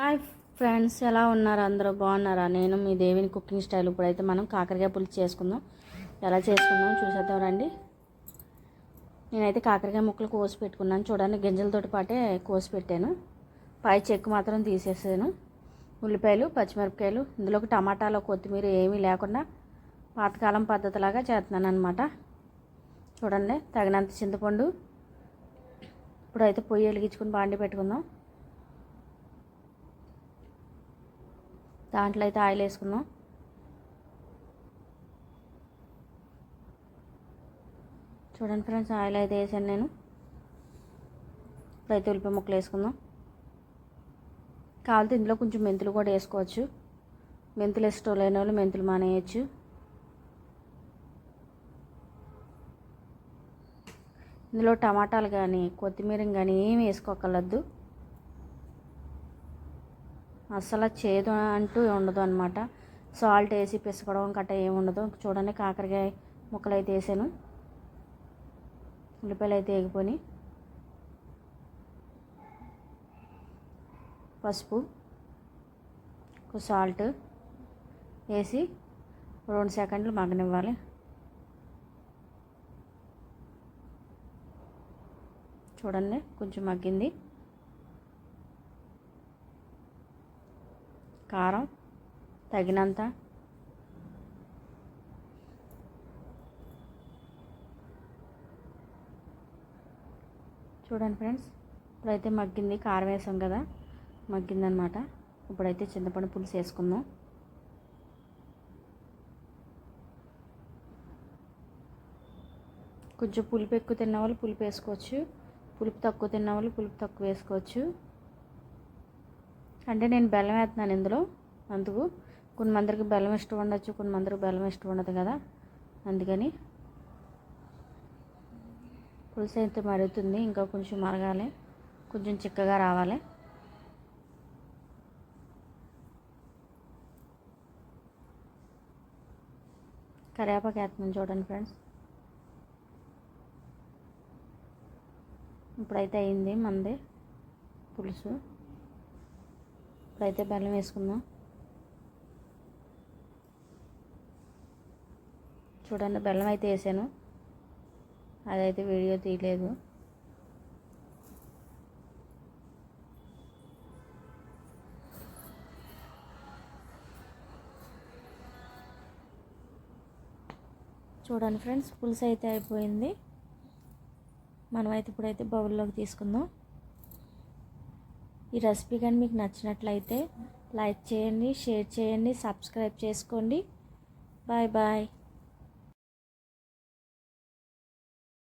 Hi friends ఎలా ఉన్నారు? అందరూ బాగున్నారా? నేను మీ దేవిని కుకింగ్ స్టైల్ ఇప్పుడైతే మనం కాకరకాయ పులుసు చేసుకుందాం. ఎలా చేసుకుందాం చూసేద్దాం రండి. నేనైతే కాకరకాయ ముక్కలు కోసి పెట్టుకున్నాను. చూడండి గింజలతోటి పాటే కోసి పెట్టాను. పై చెక్కు మాత్రం తీసేసాను. ఉల్లిపాయలు పచ్చిమిరపకాయలు ఇందులోకి టమాటాలు కొత్తిమీర ఏమీ లేకుండా పాతకాలం పద్ధతిలాగా చేస్తున్నాను అనమాట చూడండి తగినంత చింతపండు. ఇప్పుడైతే పొయ్యి వెలిగించుకుని బాండి పెట్టుకుందాం. దాంట్లో అయితే ఆయిల్ వేసుకుందాం. చూడండి ఫ్రెండ్స్ ఆయిల్ అయితే వేసాను నేను. ఇప్పుడైతే ఉల్లిపాయ ముక్కలు వేసుకుందాం. కావాలితే ఇందులో కొంచెం మెంతులు కూడా వేసుకోవచ్చు. మెంతులు ఇష్టం లేని వాళ్ళు మెంతులు మానేయచ్చు. ఇందులో టమాటాలు కానీ కొత్తిమీర కానీ ఏమి వేసుకోకలద్దు అసలు చేదు అంటూ ఉండదు అనమాట సాల్ట్ వేసి పిసకడం గట్ట ఏమి ఉండదు. చూడండి కాకరకాయ ముక్కలు అయితే వేసాను. ఉల్లిపాయలు అయితే వేగిపోయి పసుపు సాల్ట్ వేసి రెండు సెకండ్లు మగ్గనివ్వాలి. చూడండి కొంచెం మగ్గింది. కారం తగినంత. చూడండి ఫ్రెండ్స్ ఇప్పుడైతే మగ్గింది కారం వేసాం కదా మగ్గిందనమాట. ఇప్పుడైతే చింతపండు పులుసు వేసుకుందాం. కొంచెం పులుపు ఎక్కువ తిన్న వాళ్ళు పులుపు వేసుకోవచ్చు. పులుపు తక్కువ తిన్న వాళ్ళు పులుపు తక్కువ వేసుకోవచ్చు. అంటే నేను బెల్లం వేస్తున్నాను ఇందులో అందుకు. కొన్ని మందికి బెల్లం ఇష్టం ఉండొచ్చు కొన్ని మందికి బెల్లం ఇష్టం ఉండదు కదా. అందుకని పులుసు అయితే మరుగుతుంది ఇంకా కొంచెం మరగాలి కొంచెం చిక్కగా రావాలి. కరివేపాకు వేస్తున్నాను చూడండి ఫ్రెండ్స్. ఇప్పుడైతే అయింది మంది పులుసు. ఇప్పుడైతే బెల్లం వేసుకుందాం. చూడండి బెల్లం అయితే వేసాను. అదైతే వీడియో తీయలేదు. చూడండి ఫ్రెండ్స్ పులుసు అయితే అయిపోయింది. మనమైతే ఇప్పుడైతే బౌల్లోకి తీసుకుందాం. ఈ రెసిపీ కానీ మీకు నచ్చినట్లయితే లైక్ చేయండి షేర్ చేయండి సబ్స్క్రైబ్ చేసుకోండి. Bye bye.